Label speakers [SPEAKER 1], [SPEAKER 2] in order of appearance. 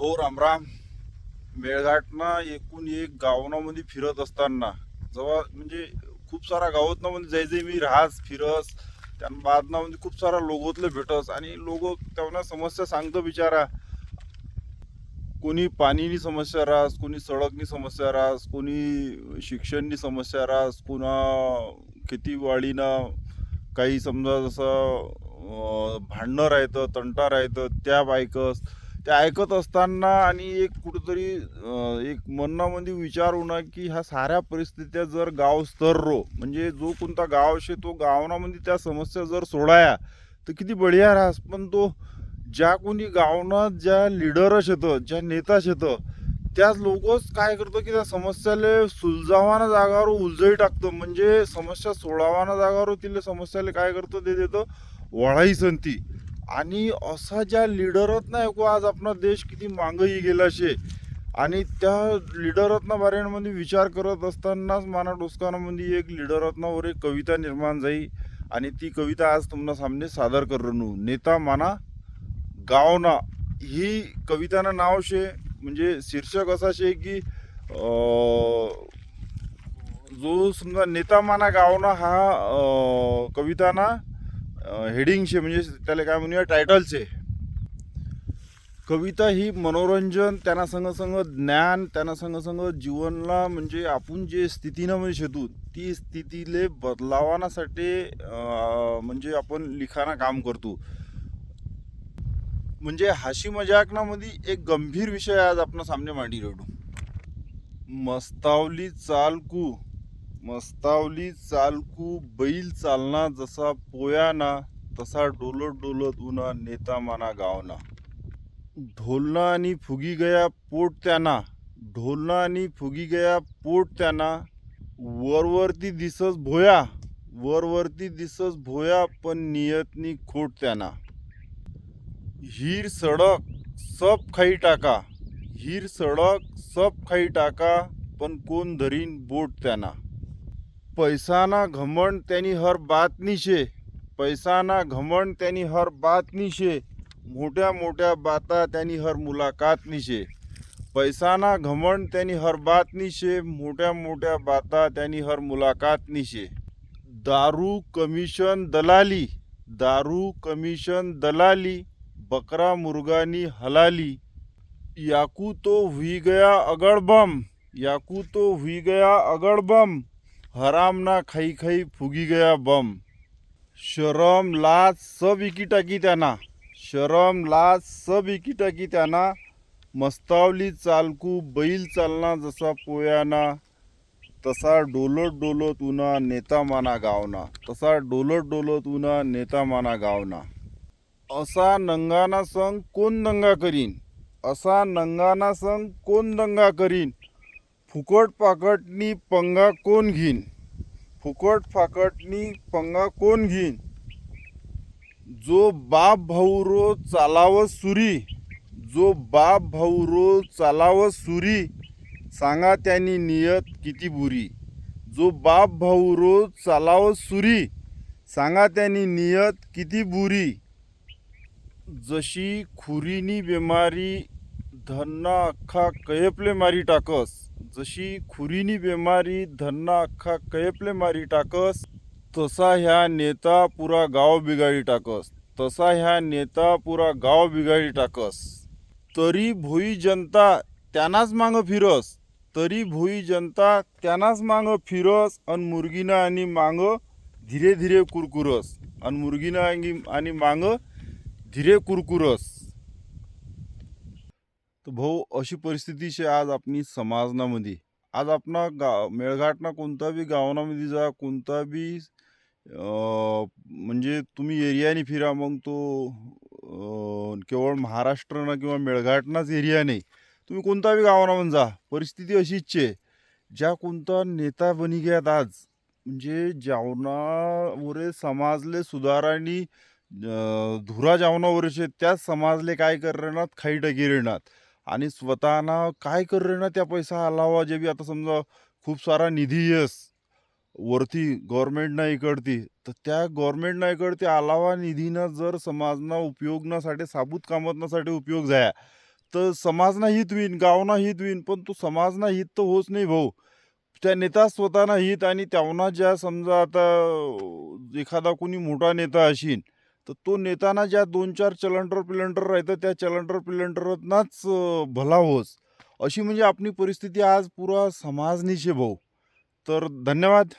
[SPEAKER 1] हो रामराम मेळघाटनं एकूण एक गावनामध्ये फिरत असताना जेव्हा म्हणजे खूप सारा गावातनं म्हणजे जय जय मी राहास फिरस त्या बादना म्हणजे खूप सारा लोगोतलं भेटस आणि लोगो त्यांना समस्या सांगतो बिचारा. कोणी पाणीनी समस्या राहस कोणी सडकनी समस्या राहस कोणी शिक्षणनी समस्या राहस कोणा खेतीवाडीनं काही समजा जसं भांडणं राहतं तंटा राहतं त्या बायकस ते ऐकत असताना आणि एक कुठंतरी एक मनामध्ये विचार होणार की ह्या साऱ्या परिस्थित्या जर गाव स्तररो म्हणजे जो कोणता गाव शे तो गावनामध्ये त्या समस्या जर सोडाया तर किती बढिया राहस. पण तो ज्या कोणी गावनं ज्या लिडर येतं ज्या नेता येतं त्याच लोकच काय करतो की त्या समस्याले सुलजावाना जागावर उलझळी टाकतं. म्हणजे समस्या सोडावाना जागावर तिला समस्याले काय करतं? ते देतं वळाई संती आणि असा ज्या लिडरत नाही को आज आपला देश किती मागही गेला शे. आणि त्या लिडरत्न बारेमध्ये विचार करत असतानाच माना डोसकानामध्ये एक लिडरत्नावर एक कविता निर्माण जाई आणि ती कविता आज तुम्हाला सामने सादर करू नेता माना गावना. ही कवितानं नाव शे म्हणजे शीर्षक असा शे की जो समजा नेता माना गावना हा कविताना हेडिंगचे म्हणजे त्याला काय म्हणूया टायटलचे कविता ही मनोरंजन त्यांना संग संग ज्ञान त्यांना संग संग जीवनला म्हणजे आपण जे स्थितीनं म्हणजे शेतू ती स्थितीले बदलावानासाठी म्हणजे आपण लिखाणा काम करतो. म्हणजे हाशी मजाकनामध्ये एक गंभीर विषय आज आपण सामने मांडी रेडू मस्तावली चालकू. मस्तावली चालकू बैल चालना जसा पोयाना तसा डोलत डोलत उन्हा नेता माना गावना. ढोलना आणि फुगी गया पोट त्यांना ढोलना आणि फुगी गया पोट त्यांना. वरवरती दिसस भोया वरवरती दिसस भोया पण नियतनी खोट त्यांना. हीर सडक सब खाई टाका हीर सडक सब खाई टाका पण कोण धरीन बोट त्यांना. પૈસાના ઘમંડ તેની હર બાતની છે. પૈસાના ઘમંડ તેની હર બાતની છે. મોટા મોટા બાતા તેની હર મુલાકાતની છે. પૈસાના ઘમંડ તેની હર બાતની છે. મોટા મોટા બાતા તેની હર મુલાકાતની છે. દારૂ કમિશન દલાલી, દારૂ કમિશન દલાલી, બકરા મુર્ગાની હલાલી. યાકુ તો હુઈ ગયા અગળબમ યાકુ તો હુઈ ગયા અગળબમ. हराम ना खाई खाई फुगी गया बम. शरम लाज सब इकी टाकी त्यांना. शरम लाज सब इकी टाकी मस्तावली चालकू बैल चालना जसा पोयाना. तसा डोलत डोलत उना नेता माना गावना. तसा डोलत डोलत उना नेता माना गावना. असा नंगाना संग कोण दंगा करीन? असा नंगाना संग कोण दंगा करीन? फुकट फाकटनी पंगा कोण घेईन? फुकट फाकटनी पंगा कोण घेईन? जो बाप भाऊ रोज चालाव सुरी जो बाप भाऊ रोज चालाव सुरी सांगा त्यांनी नियत किती बुरी. जो बाप भाऊ रोज चालाव सुरी सांगा त्यांनी नियत किती बुरी. जशी खुरीनी बिमारी धन्ना अख्खा कयपले मारी टाकस. जशी खुरीनी बेमारी धन्ना अख्खा कयपले मारी टाकस तसा ह्या नेता पुरा गाव बिगाडी टाकस. तसा ह्या नेता पुरा गाव बिगाडी टाकस. तरी भोई जनता त्यांनाच मागं फिरस. तरी भोई जनता त्यांनाच मागं फिरस अन मुर्गीनं आणि मागं धीरे धीरे कुरकुरस. अन मुर्गीनं आणि आणि मागं धीरे कुरकुरस. तर भाऊ अशी परिस्थिती शे आज आपली समाजनामध्ये. आज आपणा गा मेळघाटना कोणता बी गावनामध्ये जा कोणता बी म्हणजे तुम्ही एरियाने फिरा मग तो केवळ महाराष्ट्रनं किंवा मेळघाटनाच एरिया नाही. तुम्ही कोणता बी गावानामध्ये जा. परिस्थिती अशीच आहे ज्या कोणता नेता बनी गयात आज म्हणजे जावनावरे समाजले सुधारानी धुरा जावनावरचे त्याच समाजले काय करणार खाई गिरणार आणि स्वतःना काय कर ना त्या पैसा आलावा जे बी आता समजा खूप सारा निधी येस वरती गव्हर्मेंटनं इकडती तर त्या गव्हर्मेंटनं इकडती आलावा निधीनं जर समाजना उपयोगनासाठी साबूत कामतनासाठी उपयोग जाया तर समाजना हित होईन गावना हित होईन पण तो समाजना हित तर होच नाही भाऊ. त्या नेता स्वतःना हित आणि त्यांना ज्या समजा आता एखादा कोणी मोठा नेता असेल तर तो नेताना ज्या दोन चार चलंडर पिलंडर राहतं त्या चलंडर पिलंडरनाच भला होस अशी म्हणजे आपली परिस्थिती आज पुरा समाजनीचे भाऊ. तर धन्यवाद.